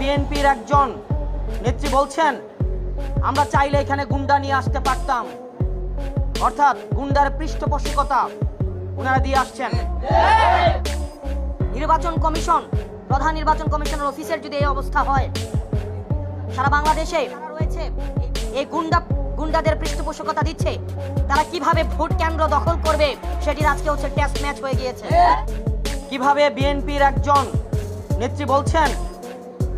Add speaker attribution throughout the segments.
Speaker 1: বিএনপির একজন নেত্রী বলছেন, আমরা চাইলে এখানে গুন্ডা নিয়ে আসতে পারতাম। অর্থাৎ গুন্ডার পৃষ্ঠপোষকতা ওনারা দিয়ে আসছেন।
Speaker 2: নির্বাচন কমিশন, প্রধান নির্বাচন কমিশনের অফিসের যদি এই অবস্থা হয়, সারা বাংলাদেশে রয়েছে, এই গুন্ডা, গুন্ডাদের পৃষ্ঠপোষকতা দিচ্ছে, তারা কীভাবে ভোট কেন্দ্র দখল করবে, সেটির আজকে হচ্ছে টেস্ট ম্যাচ হয়ে গিয়েছে।
Speaker 1: কীভাবে বিএনপির একজন নেত্রী বলছেন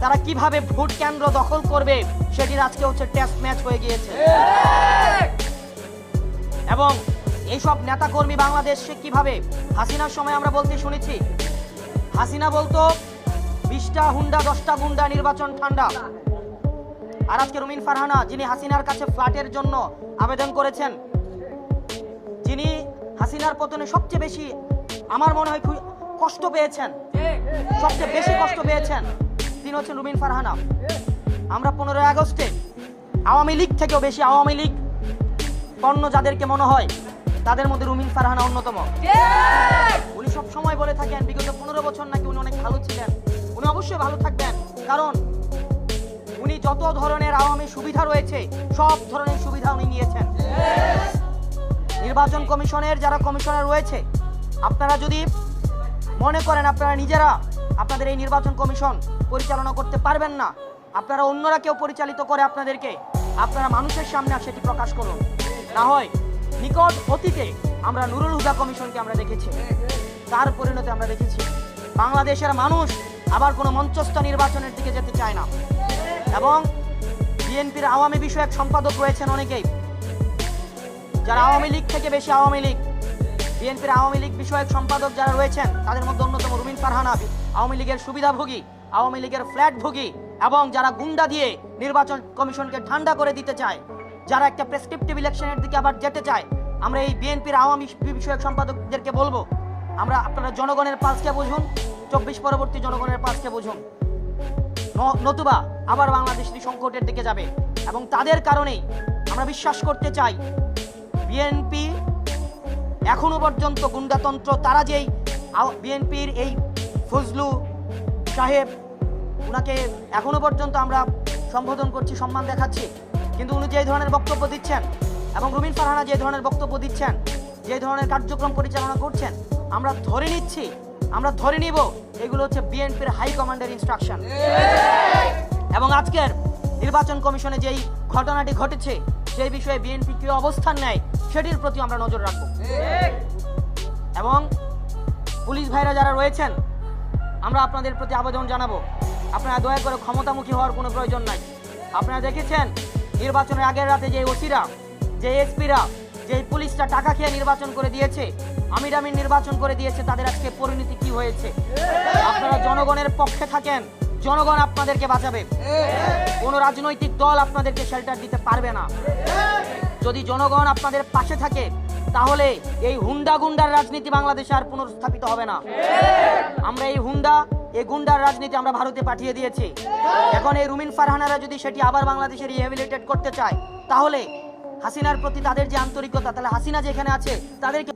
Speaker 1: তারা কীভাবে ভোট কেন্দ্র দখল করবে সেটির আজকে হচ্ছে টেস্ট ম্যাচ হয়ে গিয়েছে। এবং এইসব নেতাকর্মী বাংলাদেশে কীভাবে হাসিনার সময় আমরা বলতে শুনেছি, হাসিনা বলতো, বিশটা হুন্ডা, দশটা গুন্ডা, নির্বাচন ঠান্ডা। আর আজকে রুমিন ফারহানা, যিনি হাসিনার কাছে ফ্ল্যাটের জন্য আবেদন করেছেন, যিনি হাসিনার পতনে সবচেয়ে বেশি, আমার মনে হয় কষ্ট পেয়েছেন, সবচেয়ে বেশি কষ্ট পেয়েছেন। তিনি হচ্ছেন রুমিন ফারহানা। আমরা পনেরোই আগস্টে আওয়ামী লীগ থেকেও বেশি আওয়ামী লীগ পণ্য যাদেরকে মনে হয়, তাদের মধ্যে রুমিন ফারহানা অন্যতম। উনি সব সময় বলে থাকেন, বিগত পনেরো বছর নাকি উনি অনেক ভালো ছিলেন। উনি অবশ্যই ভালো থাকবেন, কারণ উনি যত ধরনের আওয়ামী সুবিধা রয়েছে, সব ধরনের সুবিধা উনি নিয়েছেন। নির্বাচন কমিশনের যারা কমিশনার রয়েছে, আপনারা যদি মনে করেন, আপনারা নিজেরা আপনাদের এই নির্বাচন কমিশন পরিচালনা করতে পারবেন না। আপনারা অন্যরা কেউ পরিচালিত করে আপনাদেরকে, আপনারা মানুষের সামনে সেটি প্রকাশ করুন। না হয় নিকট অতীতে আমরা নুরুল হুদা কমিশনকে আমরা দেখেছি। তার পরিণতি আমরা দেখেছি। বাংলাদেশের মানুষ আবার কোনো মঞ্চস্থ নির্বাচনের দিকে যেতে চায় না। এবং বিএনপির আওয়ামী বিষয়ক সম্পাদক রয়েছেন অনেকেই। যারা আওয়ামী লীগ থেকে বেশি আওয়ামী লীগ বিএনপির আওয়ামী লীগ বিষয়ক সম্পাদক যারা রয়েছেন, তাদের মধ্যে অন্যতম রুমিন ফারহানা আওয়ামী লীগের সুবিধাভোগী, আওয়ামী লীগের ফ্ল্যাট ভোগী এবং যারা গুন্ডা দিয়ে নির্বাচন কমিশনকে ঠান্ডা করে দিতে চায়, যারা একটা প্রেসক্রিপটিভ ইলেকশনের দিকে আবার যেতে চায়, আমরা এই বিএনপির আওয়ামী বিষয়ক সম্পাদকদেরকে বলব, আমরা আপনারা জনগণের পালসকে বুঝুন, চব্বিশ পরবর্তী জনগণের পালসকে বুঝুন। নতুবা আবার বাংলাদেশ সংকটের দিকে যাবে এবং তাদের কারণেই আমরা বিশ্বাস করতে চাই, বিএনপি এখনও পর্যন্ত গুন্ডাতন্ত্র, তারা যেই বিএনপির এই ফজলু সাহেব ওনাকে এখনও পর্যন্ত আমরা সম্বোধন করছি, সম্মান দেখাচ্ছি। কিন্তু উনি যে ধরনের বক্তব্য দিচ্ছেন এবং রুমিন ফারহানা যে ধরনের বক্তব্য দিচ্ছেন, যে ধরনের কার্যক্রম পরিচালনা করছেন, আমরা ধরে নিচ্ছি, আমরা ধরে নিব, এগুলো হচ্ছে বিএনপির হাই কমান্ডের ইনস্ট্রাকশন এবং আজকের নির্বাচন কমিশনে যেই ঘটনাটি ঘটেছে সেই বিষয়ে বিএনপি কি অবস্থান নেয়, সেটির প্রতি আমরা নজর রাখব। এবং পুলিশ ভাইরা যারা রয়েছেন, আমরা আপনাদের প্রতি আবেদন জানাব। আপনারা দয়া করে ক্ষমতামুখী হওয়ার কোনো প্রয়োজন নাই। আপনারা দেখেছেন, নির্বাচনের আগের রাতে যে ওসিরা, যে এসপিরা, যে পুলিশটা টাকা খেয়ে নির্বাচন করে দিয়েছে আমির আমির নির্বাচন করে দিয়েছে, তাদের আজকে পরিণতি কি হয়েছে? আপনারা জনগণের পক্ষে থাকেন জনগণ আপনাদেরকে বাঁচাবে কোনো রাজনৈতিক দল আপনাদেরকে শেল্টার দিতে পারবে না যদি জনগণ আপনাদের পাশে থাকে তাহলে এই হুন্ডা গুন্ডার রাজনীতি বাংলাদেশে আর পুনর্স্থাপিত হবে না আমরা এই হুন্ডা এই গুন্ডার রাজনীতি আমরা ভারতে পাঠিয়ে দিয়েছি এখন এই রুমিন ফারহানারা যদি সেটি আবার বাংলাদেশে রিহেবিলিটেট করতে চায় তাহলে হাসিনার প্রতি তাদের যে আন্তরিকতা তাহলে হাসিনা যেখানে আছে তাদেরকে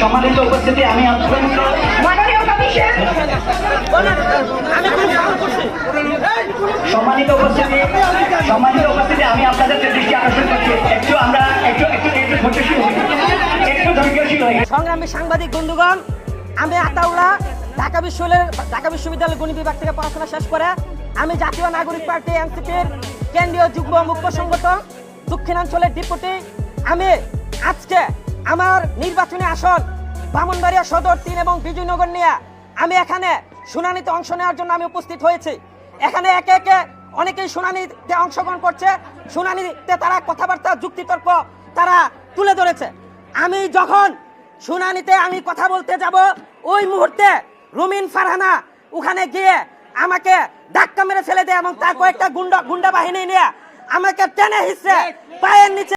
Speaker 3: সম্মানিত উপস্থিতি আমি অত্যন্ত
Speaker 2: সংগ্রামী সাংবাদিক, বন্ধুগণ, আমি আতাউল্লাহ, ঢাকা বিশ্ববিদ্যালয় ঢাকা বিশ্ববিদ্যালয় গণিত বিভাগ থেকে পড়াশোনা শেষ করে আমি জাতীয় নাগরিক পার্টি এনসিপির কেন্দ্রীয় যুগ্ম মুখ্য সংগঠন দক্ষিণাঞ্চলের ডিপুটি। আমি আজকে আমার নির্বাচনী আসন
Speaker 4: ব্রাহ্মণবাড়িয়া সদর তিন এবং বিজয়নগর নিয়ে আমি এখানে শুনানিতে অংশ নেওয়ার জন্য আমি উপস্থিত হয়েছি। এখানে একে একে অনেকেই শুনানিতে অংশগ্রহণ করছে। শুনানিতে তারা কথাবার্তা, যুক্তিতর্ক তারা তুলে ধরেছে। আমি যখন শুনানিতে আমি কথা বলতে যাব। ওই মুহূর্তে রুমিন ফারহানা ওখানে গিয়ে আমাকে ধাক্কা মেরে ফেলে দেয় এবং তার কয়েকটা গুন্ডা গুন্ডা বাহিনী নিয়ে আমাকে টেনে হিসছে পায়ের নিচে